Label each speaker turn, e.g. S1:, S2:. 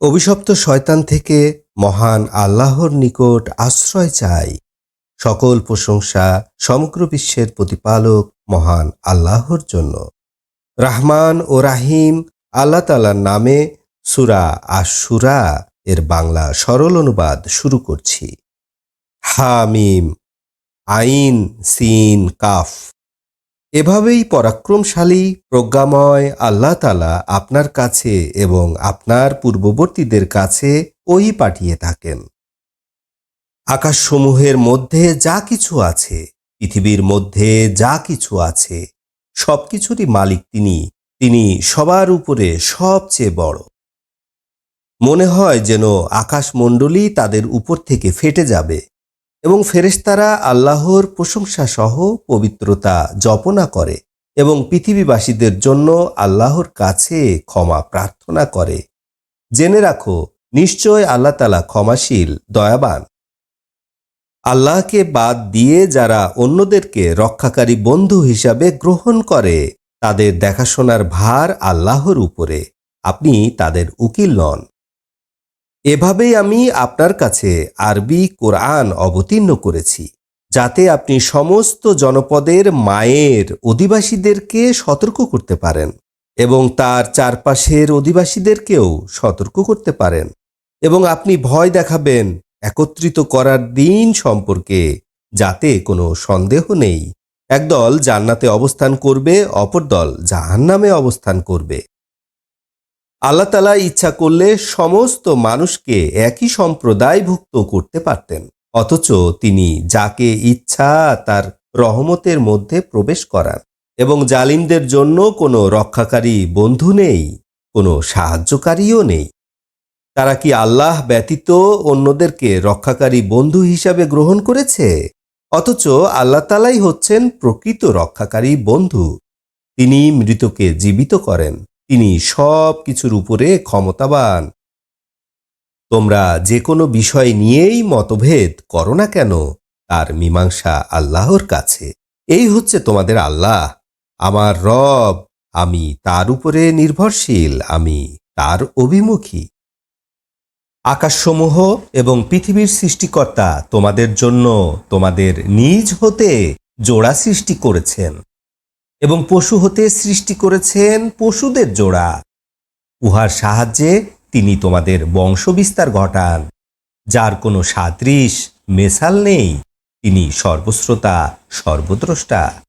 S1: অভিশপ্ত শয়তান থেকে মহান আল্লাহর নিকট আশ্রয় চাই। সকল প্রশংসা সমগ্র বিশ্বের প্রতিপালক মহান আল্লাহর জন্য। রাহমান ও রাহিম আল্লাহ তালার নামে সুরা আশুরা এর বাংলা সরল অনুবাদ শুরু করছি। হামিম, আইন, সিন, কাফ। এভাবেই পরাক্রমশালী, প্রজ্ঞাময় আল্লাহ তালা আপনার কাছে এবং আপনার পূর্ববর্তীদের কাছে ওই পাঠিয়ে থাকেন। আকাশসমূহের মধ্যে যা কিছু আছে, পৃথিবীর মধ্যে যা কিছু আছে, সব কিছুরই মালিক তিনি তিনি সবার উপরে সবচেয়ে বড়। মনে হয় যেন আকাশমণ্ডলী তাদের উপর থেকে ফেটে যাবে। এবং ফেরেশতারা আল্লাহর প্রশংসা সহ পবিত্রতা জপনা করে এবং পৃথিবীবাসীদের জন্য আল্লাহর কাছে ক্ষমা প্রার্থনা করে। জেনে রাখো, নিশ্চয় আল্লাহ তালা ক্ষমাশীল, দয়াবান। আল্লাহকে বাদ দিয়ে যারা অন্যদেরকে রক্ষাকারী বন্ধু হিসাবে গ্রহণ করে, তাদের দেখাশোনার ভার আল্লাহর উপরে। আপনি তাদের উকিল নন। এভাবেই আমি আপনার কাছে আরবি কোরআন অবতীর্ণ করেছি, যাতে আপনি সমস্ত জনপদের মায়ের অধিবাসীদেরকে সতর্ক করতে পারেন এবং তার চারপাশের অধিবাসীদেরকেও সতর্ক করতে পারেন এবং আপনি ভয় দেখাবেন একত্রিত করার দিন সম্পর্কে যাতে কোনো সন্দেহ নেই। একদল জান্নাতে অবস্থান করবে, অপর দল জাহান্নামে অবস্থান করবে। আল্লাহ তালা ইচ্ছা করলে সমস্ত মানুষকে একই সম্প্রদায়ভুক্ত করতে পারতেন, অথচ তিনি যাকে ইচ্ছা তার রহমতের মধ্যে প্রবেশ করান এবং জালিমদের জন্য কোনো রক্ষাকারী বন্ধু নেই, কোনো সাহায্যকারীও নেই। তারা কি আল্লাহ ব্যতীত অন্যদেরকে রক্ষাকারী বন্ধু হিসাবে গ্রহণ করেছে? অথচ আল্লাহ তালাই হচ্ছেন প্রকৃত রক্ষাকারী বন্ধু। তিনি মৃতকে জীবিত করেন। তিনি সব কিছুর উপরে ক্ষমতাবান। তোমরা যে কোনো বিষয় নিয়েই মতভেদ করো না কেন, তার মীমাংসা আল্লাহর কাছে। এই হচ্ছে তোমাদের আল্লাহ। আমার রব, আমি তার উপরে নির্ভরশীল, আমি তার অভিমুখী। আকাশসমূহ এবং পৃথিবীর সৃষ্টিকর্তা তোমাদের জন্য তোমাদের নিজ হতে জোড়া সৃষ্টি করেছেন। এবং পশু হতে সৃষ্টি করেছেন পশুদের জোড়া। উহার সাহায্যে তিনি তোমাদের বংশবিস্তার ঘটান। যার কোনো সাদৃশ মেশাল নেই, তিনি সর্বশ্রোতা সর্বদ্রষ্টা।